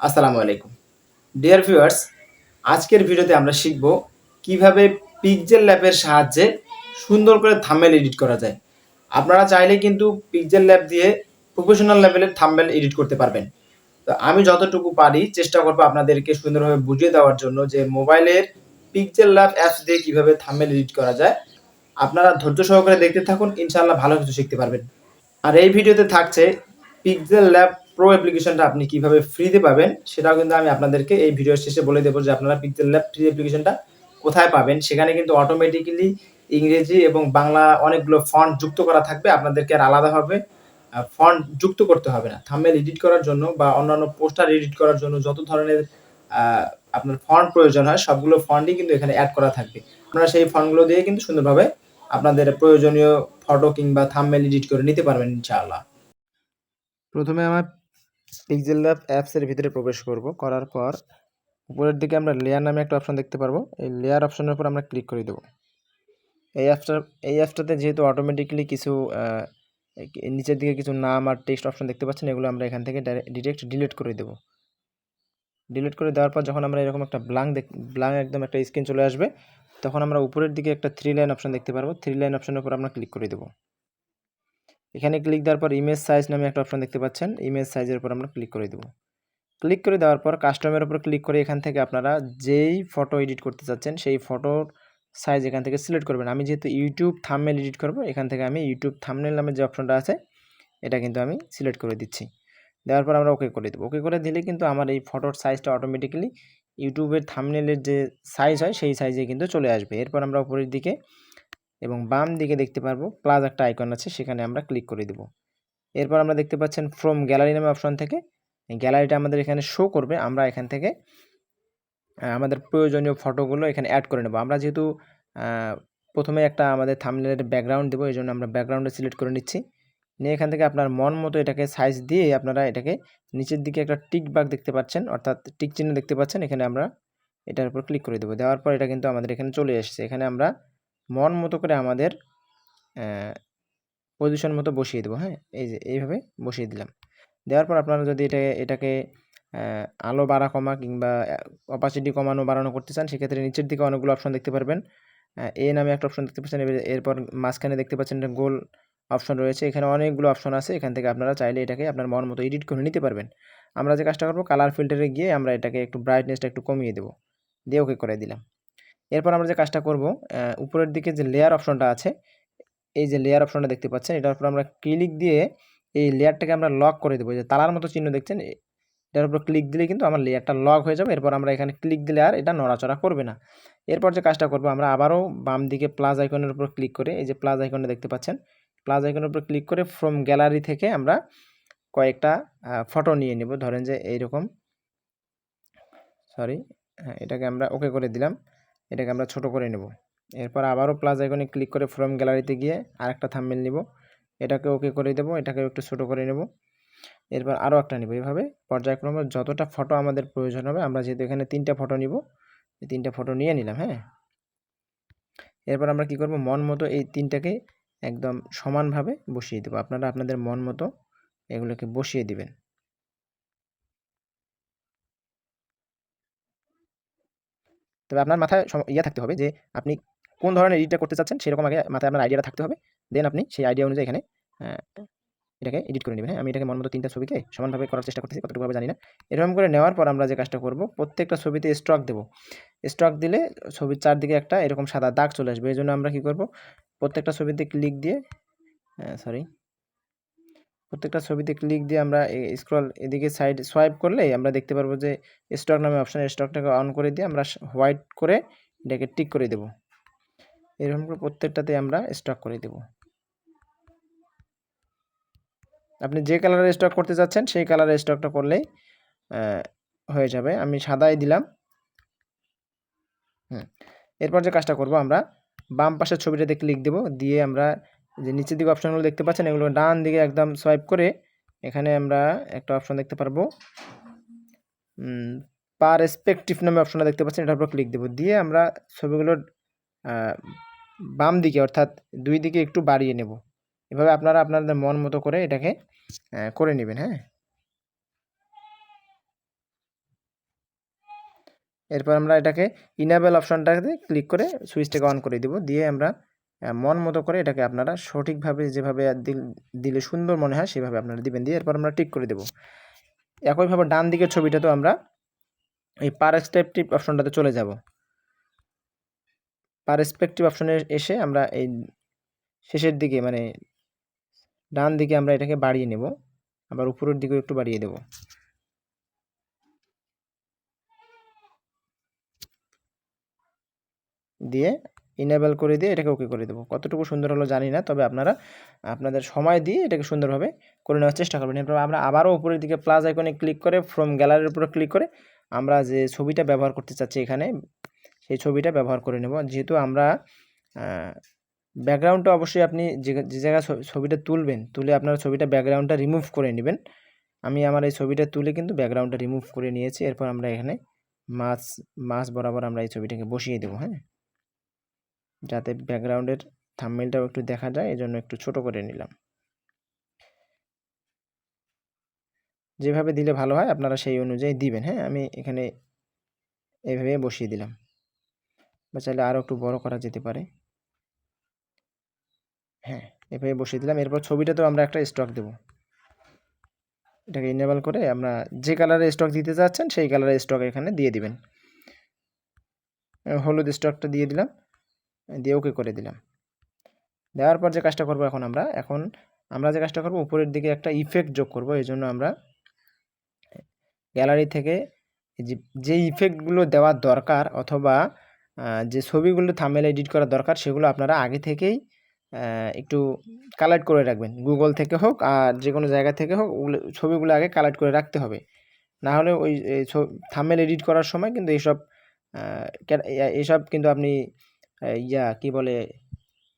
আসসালামু আলাইকুম। Dear viewers আজকের ভিডিওতে আমরা শিখব কীভাবে পিকজেল ল্যাবের সাহায্যে সুন্দর করে থাম্বেল এডিট করা যায়। আপনারা চাইলে কিন্তু পিকজেল ল্যাব দিয়ে প্রফেশনাল লেভেলের থাম্বেল এডিট করতে পারবেন। তো আমি যতটুকু পারি চেষ্টা করব আপনাদেরকে সুন্দরভাবে বুঝিয়ে দেওয়ার জন্য যে মোবাইলের পিকজেল ল্যাব অ্যাপস দিয়ে কীভাবে থাম্বেল এডিট করা যায়। আপনারা ধৈর্য সহকারে দেখতে থাকুন ইনশাল্লাহ ভালো কিছু শিখতে পারবেন। আর এই ভিডিওতে থাকছে পিকজেল ল্যাব প্রো অ্যাপ্লিকেশনটা আপনি কীভাবে ফ্রিতে পাবেন, সেটাও কিন্তু আমি আপনাদেরকে এই ভিডিওর শেষে বলে দেবো যে আপনারা পিকজেল ল্যাব ফ্রি অ্যাপ্লিকেশনটা কোথায় পাবেন। সেখানে কিন্তু অটোমেটিক্যালি ইংরেজি এবং বাংলা অনেকগুলো ফন্ট যুক্ত করা থাকবে, আপনাদেরকে আর আলাদাভাবে ফন্ট যুক্ত করতে হবে না। থাম্বেল এডিট করার জন্য বা অন্যান্য পোস্টার এডিট করার জন্য যত ধরনের আপনার ফন্ট প্রয়োজন হয়, সবগুলো ফন্টই কিন্তু এখানে অ্যাড করা থাকবে। আপনারা সেই ফন্টগুলো দিয়ে কিন্তু সুন্দরভাবে আপনাদের প্রয়োজনীয় ফটো কিংবা থাম্বনেল এডিট করে নিতে পারবেন, ইনশাআল্লাহ। প্রথমে আমার পিক্সেল ল্যাব অ্যাপসের ভিতরে প্রবেশ করব। করার পর উপরের দিকে আমরা লেয়ার নামে একটা অপশন দেখতে পারব। এই লেয়ার অপশনের উপর আমরা ক্লিক করে দেবো। এই অ্যাপসটা এই অ্যাপসটাতে যেহেতু অটোমেটিক্যালি কিছু নিচের দিকে কিছু নাম আর টেক্সট অপশন দেখতে পাচ্ছেন, এগুলো আমরা এখান থেকে ডিরেক্ট ডিলিট করে দেবো। ডিলিট করে দেওয়ার পর যখন আমরা এরকম একটা ব্লাঙ্ক দেখ ব্লাঙ্ক একদম একটা স্ক্রিন চলে আসবে, তখন আমরা উপরের দিকে একটা থ্রি লাইন অপশন দেখতে পারব। থ্রি লাইন অপশনের উপর আমরা ক্লিক করে দেবো। এখানে ক্লিক দেওয়ার পর ইমেজ সাইজ নামে একটা অপশন দেখতে পাচ্ছেন। ইমেজ সাইজের উপর আমরা ক্লিক করে দেবো। ক্লিক করে দেওয়ার পর কাস্টমের উপর ক্লিক করে এখান থেকে আপনারা যেই ফটো এডিট করতে চাচ্ছেন, সেই ফটোর সাইজ এখান থেকে সিলেক্ট করবেন। আমি যেহেতু ইউটিউব থামনেল এডিট করব, এখান থেকে আমি ইউটিউব থামনেল নামে যে অপশনটা আছে, এটা কিন্তু আমি সিলেক্ট করে দিচ্ছি। দেওয়ার পর আমরা ওকে করে দেবো। ওকে করে দিলে কিন্তু আমার এই ফটোর সাইজটা অটোমেটিক্যালি ইউটিউবের থামনেলের যে সাইজ হয়, সেই সাইজে কিন্তু চলে আসবে। এরপর আমরা উপরের দিকে এবং বাম দিকে দেখতে পারব প্লাস একটা আইকন আছে, সেখানে আমরা ক্লিক করে দেবো। এরপর আমরা দেখতে পাচ্ছেন ফ্রম গ্যালারি নামে অপশন থেকে। গ্যালারিটা আমাদের এখানে শো করবে, আমরা এখান থেকে আমাদের প্রয়োজনীয় ফটোগুলো এখানে অ্যাড করে নেব। আমরা যেহেতু প্রথমে একটা আমাদের থামনেলের ব্যাকগ্রাউন্ড দেবো, এই জন্য আমরা ব্যাকগ্রাউন্ডে সিলেক্ট করে নিচ্ছি। নিয়ে এখান থেকে আপনার মন মতো এটাকে সাইজ দিয়ে আপনারা এটাকে নিচের দিকে একটা টিক বাগ দেখতে পাচ্ছেন, অর্থাৎ টিক চিহ্ন দেখতে পাচ্ছেন, এখানে আমরা এটার উপর ক্লিক করে দেবো। দেওয়ার পর এটা কিন্তু আমাদের এখানে চলে এসেছে। এখানে আমরা মন মতো করে আমাদের পজিশন মতো বসিয়ে দেবো হ্যাঁ? এই যে, এইভাবে বসিয়ে দিলাম। দেওয়ার পর আপনারা যদি এটা, এটাকে আলো বাড়া কমা কিংবা অপাসিটি কমানো, বাড়ানো করতে চান, সেক্ষেত্রে নিচের দিকে অনেকগুলো অপশন দেখতে পারবেন। এ নামে একটা অপশন দেখতে পাচ্ছেন এরপর মাঝখানে দেখতে পাচ্ছেন একটা গোল অপশন রয়েছে। এখানে অনেকগুলো অপশন আছে, এখান থেকে আপনারা চাইলে এটাকে আপনার মন মতো এডিট করে নিতে পারবেন। আমরা যে কাজটা করব কালার ফিল্টারে গিয়ে আমরা এটাকে একটু ব্রাইটনেসটা একটু কমিয়ে দেবো। দিয়ে ওকে করে দিলাম। এরপর আমরা যে কাজটা করব উপরের দিকে যে লেয়ার অপশনটা আছে, এই যে লেয়ার অপশনটা দেখতে পাচ্ছেন, এটার উপর আমরা ক্লিক দিয়ে এই লেয়ারটাকে আমরা লক করে দেবো। যে তালার মতো চিহ্ন দেখছেন এটার উপর ক্লিক দিলে কিন্তু আমার লেয়ারটা লক হয়ে যাবে, এরপর আমরা এখানে ক্লিক দিলে আর এটা নড়াচড়া করবে না। এরপর যে কাজটা করব, আমরা আবারও বাম দিকে প্লাস আইকনের উপর ক্লিক করে, এই যে প্লাস আইকনটা দেখতে পাচ্ছেন প্লাস আইকনের উপর ক্লিক করে ফ্রম গ্যালারি থেকে আমরা কয়েকটা ফটো নিয়ে নেব। ধরেন যে এইরকম সরি হ্যাঁ এটাকে আমরা ওকে করে দিলাম। এটাকে আমরা ছোট করে নেব। এরপর আবারও প্লাস আইকনে ক্লিক করে ফ্রম গ্যালারিতে গিয়ে আরেকটা থাম্বনেল নিব। এটাকে ওকে করে দেবো এটাকে একটু ছোট করে নেব। এরপর আরও একটা নেব। এভাবে পর্যায়ক্রমে যতটা ফটো আমাদের প্রয়োজন হবে, আমরা যেহেতু এখানে তিনটা ফটো নিব, এই তিনটা ফটো নিয়ে নিলাম হ্যাঁ? এরপর আমরা কি করব? মন মতো এই তিনটাকে একদম সমানভাবে বসিয়ে দেবো। আপনারা আপনাদের মন মতো এগুলোকে বসিয়ে দিবেন। তবে আপনার মাথায় ইয়ে থাকতে হবে যে, আপনি কোন ধরনের এডিটটা করতে চাচ্ছেন সেরকম আগে মাথায় আপনার আইডিয়াটা থাকতে হবে। দেন আপনি সেই আইডিয়া অনুযায়ী এখানে এটাকে এডিট করে নেবেন। হ্যাঁ আমি এটাকে মন মতো তিনটা ছবিকে সমানভাবে করার চেষ্টা করতেছি, কতটুকুভাবে জানি না। এরকম করে নেওয়ার পর আমরা যে কাজটা করব, প্রত্যেকটা ছবিতে স্ট্রক দেবো। স্ট্রক দিলে ছবির চারদিকে একটা এরকম সাদা দাগ চলে আসবে। এই জন্য আমরা কি করব, প্রত্যেকটা ছবিতে ক্লিক দিয়ে সরি প্রত্যেকটা ছবিতে ক্লিক দিয়ে আমরা স্ক্রল এদিকে সাইড সোয়াইপ করলে আমরা দেখতে পারব যে স্টক নামে অপশন স্টকটাকে অন করে দিয়ে আমরা হোয়াইট করে এটাকে টিক করে দেব। এরকম করে প্রত্যেকটাতে আমরা স্টক করে দেব। আপনি যে কালারের স্টক করতে চাচ্ছেন সেই কালারের স্টকটা করলেই হয়ে যাবে। আমি সাদাই দিলাম। হুম। এরপর যে কাজটা করব আমরা, বাম পাশের ছবিটাতে ক্লিক দেব। দিয়ে আমরা যে নিচের দিকে অপশানগুলো দেখতে পাচ্ছেন, এগুলো ডান দিকে একদম সোয়াইপ করে এখানে আমরা একটা অপশন দেখতে পারব। পার রেসপেক্টিভ নামে অপশনটা দেখতে পাচ্ছেন, এটার উপর ক্লিক দেবো। দিয়ে আমরা ছবিগুলোর বাম দিকে অর্থাৎ দুই দিকে একটু বাড়িয়ে নেব। এভাবে আপনারা আপনাদের মন মতো করে এটাকে করে নেবেন হ্যাঁ? এরপর আমরা এটাকে ইনাবেল অপশনটাতে ক্লিক করে সুইচটাকে অন করে দিব। দিয়ে আমরা মন মতো করে এটাকে আপনারা সঠিকভাবে যেভাবে দিল- সুন্দর মনে হয় সেভাবে আপনারা দিবেন। দিয়ে এরপর আমরা টিক করে দেব। একইভাবে ডান দিকের ছবিটা তো আমরা এই পারস্পেক্টিভ অপশনটাতে চলে যাব। পারস্পেক্টিভ অপশনে এসে আমরা এই শেষের দিকে মানে ডান দিকে আমরা এটাকে বাড়িয়ে নেব। আবার উপরের দিকেও একটু বাড়িয়ে দেব। দিয়ে ইনেবল করে দিয়ে এটাকে ওকে করে দেবো। কতটুকু সুন্দর হলো জানি না, তবে আপনারা, আপনাদের সময় দিয়ে এটাকে সুন্দরভাবে করে নেওয়ার চেষ্টা করবেন। এরপর আমরা আবারও উপরের দিকে প্লাস আইকনে ক্লিক করে ফ্রম গ্যালারির উপরে ক্লিক করে আমরা যে ছবিটা ব্যবহার করতে চাচ্ছি এখানে, সেই ছবিটা ব্যবহার করে নেব। যেহেতু আমরা ব্যাকগ্রাউন্ডটা অবশ্যই আপনি যে যে জায়গায় ছবিটা তুলবেন, তুলে আপনার ছবিটা ব্যাকগ্রাউন্ডটা রিমুভ করে নেবেন। আমি আমার এই ছবিটা তুলে কিন্তু ব্যাকগ্রাউন্ডটা রিমুভ করে নিয়েছি। এরপর আমরা এখানে মাছ মাছ বরাবর আমরা এই ছবিটাকে বসিয়ে দেবো হ্যাঁ? যাতে ব্যাকগ্রাউন্ডের থামমেলটাও একটু দেখা যায়, এজন্য একটু ছোট করে নিলাম। যেভাবে দিলে ভালো হয়, আপনারা সেই অনুযায়ী দিবেন হ্যাঁ? আমি এখানে এইভাবে বসিয়ে দিলাম। বা চাইলে আরও একটু বড় করা যেতে পারে। হ্যাঁ এভাবে বসিয়ে দিলাম। এরপর ছবিটা তো আমরা একটা স্টক দেব। এটাকে ইনেবল করে আমরা যে কালারে স্টক দিতে চাচ্ছেন, সেই কালারের স্টক এখানে দিয়ে দিবেন। হলুদ স্টকটা দিয়ে দিলাম। দিয়ে ওকে করে দিলাম। দেওয়ার পর যে কাজটা করব এখন আমরা এখন আমরা যে কাজটা করব, উপরের দিকে একটা ইফেক্ট যোগ করব, এই জন্য আমরা গ্যালারি থেকে যে ইফেক্টগুলো দেওয়ার দরকার অথবা যে ছবিগুলো থামেল এডিট করা দরকার, সেগুলো আপনারা আগে থেকেই একটু কালেক্ট করে রাখবেন। গুগল থেকে হোক আর যে কোনো জায়গা থেকে হোক ছবিগুলো আগে কালেক্ট করে রাখতে হবে। না হলে ওই থামেল এডিট করার সময় কিন্তু এইসব এইসব কিন্তু আপনি ইয়া, কি বলে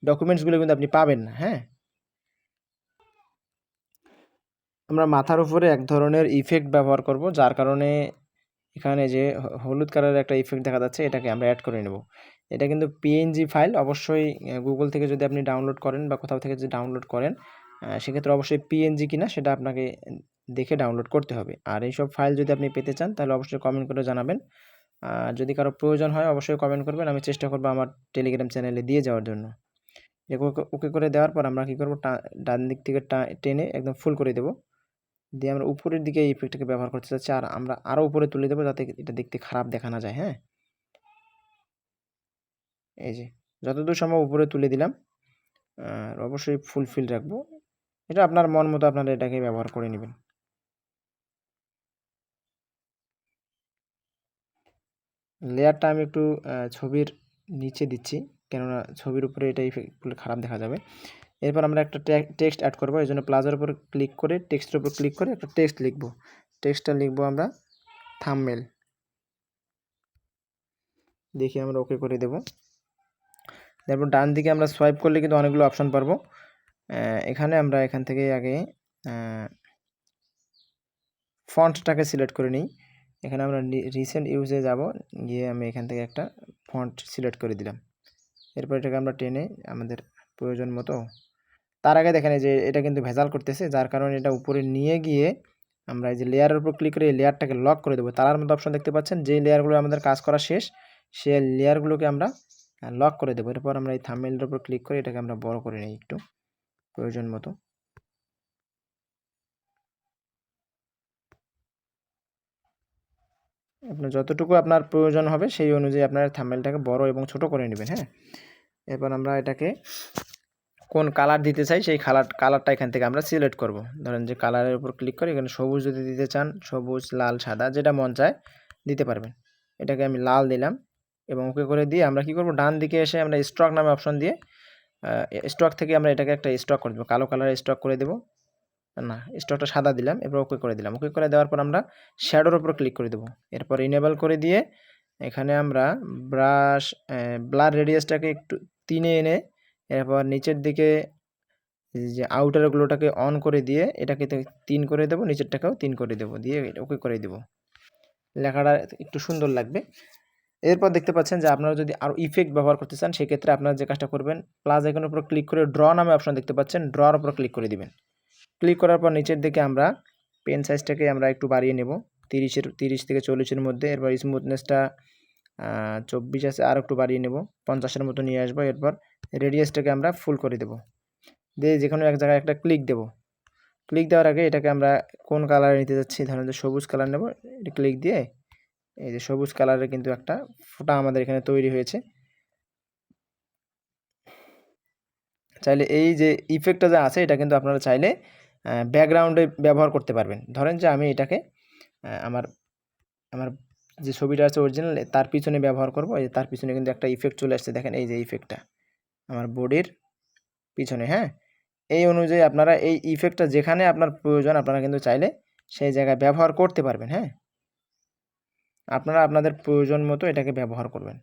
ডকুমেন্টসগুলো কিন্তু আপনি পাবেন না হ্যাঁ? আমরা মাথার উপরে এক ধরনের ইফেক্ট ব্যবহার করব, যার কারণে এখানে যে হলুদ কালারের একটা ইফেক্ট দেখা যাচ্ছে, এটাকে আমরা অ্যাড করে নেব। এটা কিন্তু পিএনজি ফাইল অবশ্যই গুগল থেকে যদি আপনি ডাউনলোড করেন বা কোথাও থেকে যদি ডাউনলোড করেন সেক্ষেত্রে অবশ্যই পিএনজি কিনা সেটা আপনাকে দেখে ডাউনলোড করতে হবে। আর এইসব ফাইল যদি আপনি পেতে চান, তাহলে অবশ্যই কমেন্ট করে জানাবেন। আর যদি কারও প্রয়োজন হয়, অবশ্যই কমেন্ট করবেন। আমি চেষ্টা করব আমার টেলিগ্রাম চ্যানেলে দিয়ে যাওয়ার জন্য। ওকে করে দেওয়ার পর আমরা কী করব? ডান দিক থেকে টেনে একদম ফুল করে দেবো। দিয়ে আমরা উপরের দিকে এই ইফেক্টটাকে ব্যবহার করতে চাচ্ছি। আর আমরা আরও উপরে তুলে দেবো যাতে এটা দেখতে খারাপ দেখা না যায় হ্যাঁ? এই যে, যতদূর সম্ভব উপরে তুলে দিলাম। আর অবশ্যই ফুলফিল রাখব। এটা আপনার মন মতো আপনারা এটাকে ব্যবহার করে নেবেন। লেয়ারটা আমি একটু ছবির নিচে দিচ্ছি, কেননা ছবির উপরে এটা ইফেক্টগুলো খারাপ দেখা যাবে। এরপর আমরা একটা টেক্সট অ্যাড করব, এই জন্য প্লাজার উপর ক্লিক করে টেক্সটের উপর ক্লিক করে একটা টেক্সট লিখব। টেক্সটটা লিখব আমরা থামমেল দেখি আমরা ওকে করে দেব। তারপর ডান দিকে আমরা সোয়াইপ করলে কিন্তু অনেকগুলো অপশান পারব। এখানে আমরা এখান থেকে আগে ফন্টটাকে সিলেক্ট করে নিই। এখানে আমরা রিসেন্ট ইউজে যাব। গিয়ে আমি এখান থেকে একটা ফন্ট সিলেক্ট করে দিলাম। এরপর এটাকে আমরা টেনে আমাদের প্রয়োজন মতো, তার আগে দেখেন যে এটা কিন্তু ভেজাল করতেছে, যার কারণে এটা উপরে নিয়ে গিয়ে আমরা এই যে লেয়ারের উপর ক্লিক করে এই লেয়ারটাকে লক করে দেবো। তারার মতো অপশন দেখতে পাচ্ছেন যে লেয়ারগুলো আমাদের কাজ করা শেষ, সেই লেয়ারগুলোকে আমরা লক করে দেবো। এরপর আমরা এই থাম্বনেলের উপর ক্লিক করে এটাকে আমরা বড় করে নিই একটু, প্রয়োজন মতো। আপনার যতটুকু আপনার প্রয়োজন হবে সেই অনুযায়ী আপনার থাম্বনেলটাকে বড় এবং ছোট করে নেবেন হ্যাঁ? এরপর আমরা এটাকে কোন কালার দিতে চাই সেই কালার কালারটা এখান থেকে আমরা সিলেক্ট করব। ধরেন যে কালারের উপর ক্লিক করে এখানে সবুজ যদি দিতে চান, সবুজ, লাল, সাদা, যেটা মন চায়, দিতে পারবেন। এটাকে আমি লাল দিলাম এবং ওকে করে দিয়ে আমরা কি করব? ডান দিকে এসে আমরা স্টক নামে অপশন দিয়ে স্টক থেকে আমরা এটাকে একটা স্টক করে দেবো, কালো কালারের স্টক করে দেবো। না স্টকটা সাদা দিলাম, এরপর ওকে করে দিলাম। ওকে করে দেওয়ার পর আমরা শ্যাডোর ওপর ক্লিক করে দেবো। এরপর ইনেবল করে দিয়ে এখানে আমরা ব্রাশ ব্লার রেডিয়াসটাকে একটু তিনে এনে এরপর নিচের দিকে যে আউটারগুলোটাকে অন করে দিয়ে এটাকে তিন করে দেবো, নিচেরটাকেও তিন করে দেবো, দিয়ে ওকে করে দেবো। লেখাটা একটু সুন্দর লাগবে। এরপর দেখতে পাচ্ছেন যে আপনারা যদি আরও ইফেক্ট ব্যবহার করতে চান, সেক্ষেত্রে আপনারা যে কাজটা করবেন প্লাস আইকনের উপর ক্লিক করে ড্র নামে অপশন দেখতে পাচ্ছেন ড্রর উপর ক্লিক করে দিবেন। ক্লিক করার পর নিচের দিকে আমরা পেন সাইজটাকে আমরা একটু বাড়িয়ে নেব। তিরিশের, তিরিশ থেকে চল্লিশের মধ্যে। এরপর স্মুথনেসটা চব্বিশ আছে আর একটু বাড়িয়ে নেব। পঞ্চাশের মতো নিয়ে আসব। এরপর রেডিয়াসটাকে আমরা ফুল করে দেব। দিয়ে যে কোনো এক জায়গায় একটা ক্লিক দেব। ক্লিক দেওয়ার আগে এটাকে আমরা কোন কালারে নিতে যাচ্ছি? ধরেন যে সবুজ কালার নেব। এটা ক্লিক দিয়ে এই যে সবুজ কালারের কিন্তু একটা ফোঁটা আমাদের এখানে তৈরি হয়েছে। চাইলে এই যে ইফেক্টটা যা আছে, এটা কিন্তু আপনারা চাইলে ব্যাকগ্রাউন্ডে ব্যবহার করতে পারবেন। ধরেন যে আমি এটাকে আমার আমার যে ছবিটা আছে অরিজিনাল তার পিছনে ব্যবহার করব। এই তার পিছনে কিন্তু একটা ইফেক্ট চলে আসছে। দেখেন এই যে ইফেক্টটা আমার বডির পিছনে হ্যাঁ? এই অনুযায়ী আপনারা এই ইফেক্টটা যেখানে আপনার প্রয়োজন, আপনারা কিন্তু চাইলে সেই জায়গায় ব্যবহার করতে পারবেন হ্যাঁ? আপনারা আপনাদের প্রয়োজন মতো এটাকে ব্যবহার করবেন।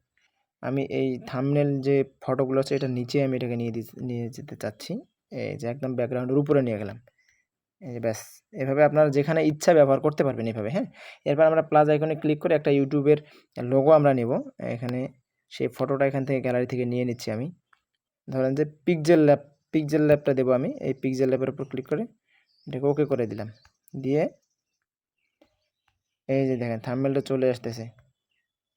আমি এই থামনেল যে ফটোগুলো আছে, এটা নিচে আমি এটাকে নিয়ে দিতে নিয়ে যেতে চাচ্ছি। এই যে একদম ব্যাকগ্রাউন্ডের উপরে নিয়ে গেলাম। এই যে ব্যাস, এভাবে আপনারা যেখানে ইচ্ছা ব্যবহার করতে পারবেন এভাবে হ্যাঁ? এরপর আমরা প্লাস আইকনে ক্লিক করে একটা ইউটিউবের লোগো আমরা নেব। এখানে সেই ফটোটা এখান থেকে গ্যালারি থেকে নিয়ে নিচ্ছি আমি। ধরেন যে পিকজেল ল্যাব পিকজেল ল্যাবটা দেবো আমি। এই পিকজেল ল্যাবের উপর ক্লিক করে এটাকে ওকে করে দিলাম। দিয়ে এই যে দেখেন থাম্বনেলটা চলে আসতেছে।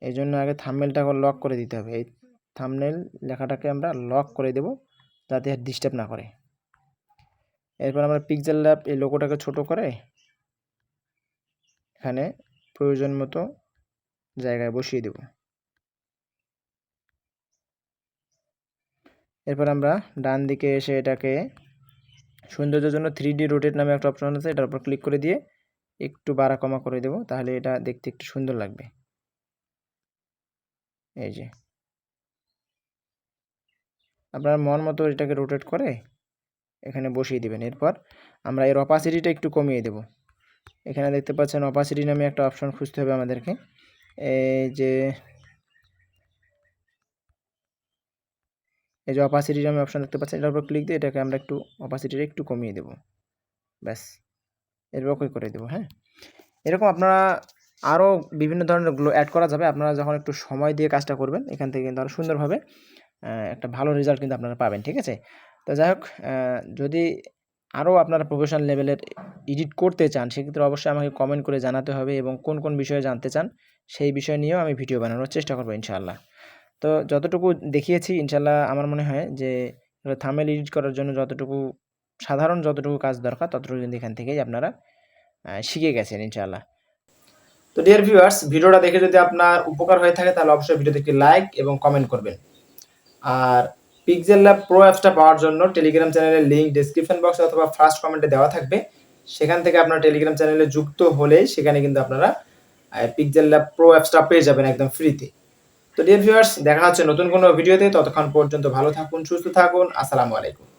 এই জন্য আগে থাম্বনেলটাকে লক করে দিতে হবে। এই থাম্বনেল লেখাটাকে আমরা লক করে দেব যাতে ডিস্টার্ব না করে। এরপর আমরা পিক্সেল ল্যাব এই লোগোটাকে ছোট করে এখানে প্রয়োজন মতো জায়গায় বসিয়ে দেব। এরপর আমরা ডান দিকে এসে এটাকে সৌন্দর্যের জন্য থ্রি ডি রোটেট নামে একটা অপশন আছে, এটার উপর ক্লিক করে দিয়ে একটু বাড়া কমা করে দেব, তাহলে এটা দেখতে একটু সুন্দর লাগবে। এই যে। আপনার মন মতো এটাকে রোটেট করে এখানে বসিয়ে দিবেন। এরপর আমরা এর অপাসিটিটা একটু কমিয়ে দেব। এখানে দেখতে পাচ্ছেন অপাসিটি নামে একটা অপশন খুঁজতে হবে আমাদেরকে। এই যে এই যে অপাসিটি নামে অপশন দেখতে পাচ্ছেন, এটার উপর ক্লিক দিয়ে এটাকে আমরা একটু অপাসিটিটা একটু কমিয়ে দেব। ব্যাস ওকে করে দেবো হ্যাঁ? এরকম আপনারা আরও বিভিন্ন ধরনের গ্লো অ্যাড করা যাবে। আপনারা যখন একটু সময় দিয়ে কাজটা করবেন, এখান থেকে কিন্তু আরও সুন্দরভাবে একটা ভালো রেজাল্ট কিন্তু আপনারা পাবেন, ঠিক আছে? তো যাই হোক যদি আরও আপনারা প্রফেশনাল লেভেলের এডিট করতে চান, সেক্ষেত্রে অবশ্যই আমাকে কমেন্ট করে জানাতে হবে এবং কোন কোন বিষয়ে জানতে চান, সেই বিষয় নিয়েও আমি ভিডিও বানানোর চেষ্টা করব ইনশাআল্লাহ। তো যতটুকু দেখিয়েছি ইনশাল্লাহ আমার মনে হয় যে থামেল এডিট করার জন্য যতটুকু, সাধারণ যতটুকু কাজ দরকার, ততটুকু কিন্তু এখান থেকেই আপনারা শিখে গেছেন ইনশাআল্লাহ। তো ডিয়ার ভিউয়ার্স ভিডিওটা দেখে যদি আপনার উপকার হয়ে থাকে, তাহলে অবশ্যই ভিডিওতে একটি লাইক এবং কমেন্ট করবেন। আর পিক্সেল ল্যাব প্রো অ্যাপসটা পাওয়ার জন্য টেলিগ্রাম চ্যানেলের লিঙ্ক ডিসক্রিপশন বক্স অথবা ফার্স্ট কমেন্টে দেওয়া থাকবে। সেখান থেকে আপনার টেলিগ্রাম চ্যানেলে যুক্ত হলে সেখানে কিন্তু আপনারা পিক্সেল ল্যাব প্রো অ্যাপসটা পেয়ে যাবেন একদম ফ্রিতে তো ডিয়ার ভিউয়ার্স দেখা হচ্ছে নতুন কোনো ভিডিওতে ততক্ষণ পর্যন্ত ভালো থাকুন, সুস্থ থাকুন। আসসালামু আলাইকুম।